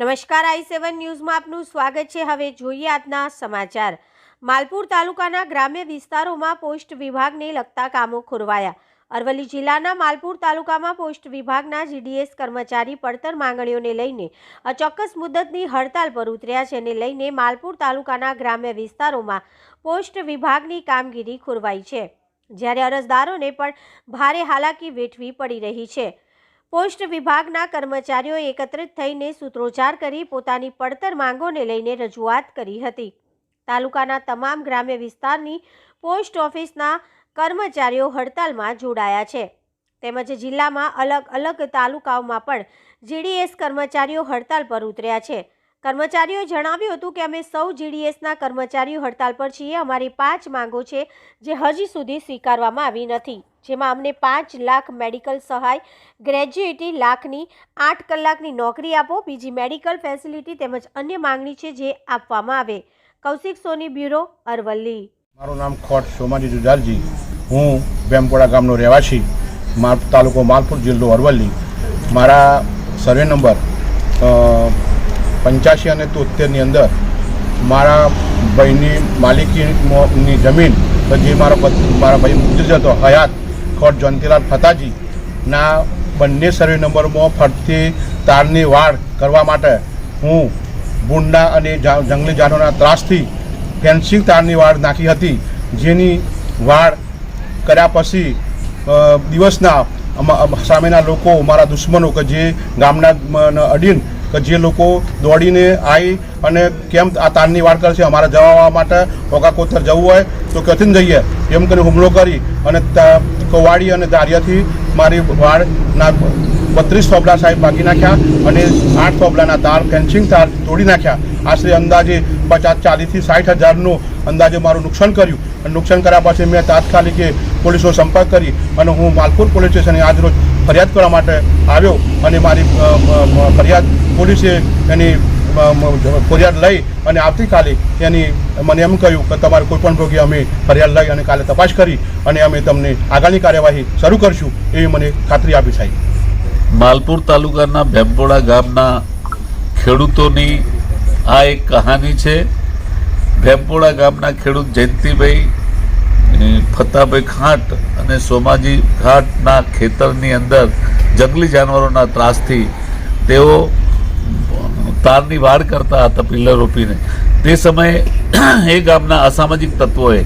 નમસ્કાર, આઈ સેવન ન્યૂઝમાં આપનું સ્વાગત છે. હવે જોઈએ આજના સમાચાર. માલપુર તાલુકાના ગ્રામ્ય વિસ્તારોમાં પોસ્ટ વિભાગને લગતા કામો ખોરવાયા. અરવલ્લી જિલ્લાના માલપુર તાલુકામાં પોસ્ટ વિભાગના જીડીએસ કર્મચારી પડતર માંગણીઓને લઈને અચોક્કસ મુદતની હડતાલ પર ઉતર્યા છે. અને લઈને માલપુર તાલુકાના ગ્રામ્ય વિસ્તારોમાં પોસ્ટ વિભાગની કામગીરી ખોરવાઈ છે. જ્યારે અરજદારોને પણ ભારે હાલાકી વેઠવી પડી રહી છે. પોસ્ટ વિભાગના કર્મચારીઓ એકત્રિત થઈને સૂત્રોચ્ચાર કરી પોતાની પડતર માંગોને લઈને રજૂઆત કરી હતી. તાલુકાના તમામ ગ્રામ્ય વિસ્તારની પોસ્ટ ઓફિસના કર્મચારીઓ હડતાલમાં જોડાયા છે. તેમજ જિલ્લામાં અલગ અલગ તાલુકાઓમાં પણ જીડીએસ કર્મચારીઓ હડતાલ પર ઉતર્યા છે. કર્મચારીઓએ જણાવ્યું હતું કે અમે સૌ જીડીએસના કર્મચારીઓ હડતાલ પર છીએ. અમારી પાંચ માંગો છે જે હજી સુધી સ્વીકારવામાં આવી નથી. જેમાં અમને પાંચ લાખ મેડિકલ સહાય, ગ્રેજ્યુએટી લાખની, આઠ કલાકની નોકરી આપો, બીજી મેડિકલ ફેસિલિટી તેમજ અન્ય માંગણી છે જે આપવામાં આવે. કૌશિક સોની, બ્યુરો, અરવલ્લી. મારું નામ ખોટ સોમાજી જુજાલજી હું બેમપોડા ગામનો રહેવાસી. માર તાલુકો માલપુર જિલ્લો અરવલ્લી. મારા સર્વે નંબર પંચ્યાસી અને તોતેરની અંદર મારા ભાઈની માલિકીની જમીન, જે મારો મારા ભાઈ ગુજરી જતો હયાત ખોટ જયંતિલાલ ફતાજીના બંને સર્વે નંબરમાં ફરતી તારની વાડ કરવા માટે હું ભૂંડા અને જંગલી જાનવરના ત્રાસથી ફેન્સિંગ તારની વાડ નાખી હતી, જેની વાડ કર્યા પછી દિવસના સામેના લોકો મારા દુશ્મનો કે જે ગામના અડીન કે જે લોકો દોડીને આવી અને કેમ આ તારની વાડ કરશે, અમારે જવા માટે ઓકાકોતર જવું હોય તો ક્યાંથી જઈએ? એમ કરીને હુમલો કરી અને કવાડી અને દારિયાથી મારી વાડના બત્રીસ થોબલા સાહેબ બાકી નાખ્યા અને આઠ થોબલાના તાર, ફેન્સિંગ તાર તોડી નાખ્યા. આશરે અંદાજે પચાસ, ચાલીસથી સાઠ હજારનું અંદાજે મારું નુકસાન કર્યું. અને નુકસાન કર્યા પછી મેં તાત્કાલિક પોલીસનો સંપર્ક કરી અને હું માલપુર પોલીસ સ્ટેશને આજરોજ ફરિયાદ કરવા માટે આવ્યો અને મારી ફરિયાદ પોલીસે એની ફરિયાદ લઈ અને આવતીકાલે એની મને એમ કહ્યું કે તમારે કોઈ પણ ભોગે અમે ફરિયાદ લઈ અને કાલે તપાસ કરી અને અમે તમને આગળની કાર્યવાહી શરૂ કરશું એવી મને ખાતરી આપી સાહેબ. માલપુર તાલુકાના ભેમપોડા ગામના ખેડૂતોની આ એક કહાની છે. ભેમ્પોડા ગામના ખેડૂત જયંતિભાઈ ફતાભાઈ ખાંટ અને સોમાજી ઘાટના ખેતરની અંદર જંગલી જાનવરોના ત્રાસથી તેઓ તારની વાડ કરતા હતા પિલ્લર રોપીને. તે સમયે એ ગામના અસામાજિક તત્વોએ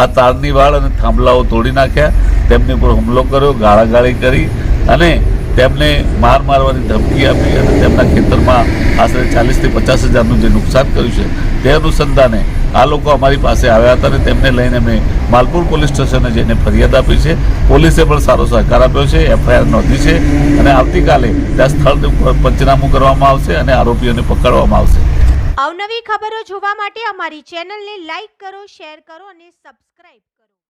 આ તારની વાડ અને થાંભલાઓ તોડી નાખ્યા. તેમની ઉપર હુમલો કર્યો, ગાળાગાળી કરી અને તેમને માર મારવાની ધમકી આપી અને તેમના ખેતરમાં આશરે ચાલીસથી પચાસ હજારનું જે નુકસાન કર્યું છે, તે અનુસંધાને આ લોકો અમારી પાસે આવ્યા હતા અને તેમને લઈને અમે માલપુર પોલીસ સ્ટેશને જઈને ફરિયાદ આપી છે. પોલીસે પણ સારો સહકાર આપ્યો છે, એફઆઈઆર નોંધી છે અને આવતીકાલે ત્યાં સ્થળ પંચનામું કરવામાં આવશે અને આરોપીઓને પકડવામાં આવશે. અવનવી ખબરો જોવા માટે અમારી ચેનલને લાઈક કરો, શેર કરો અને સબસ્ક્રાઇબ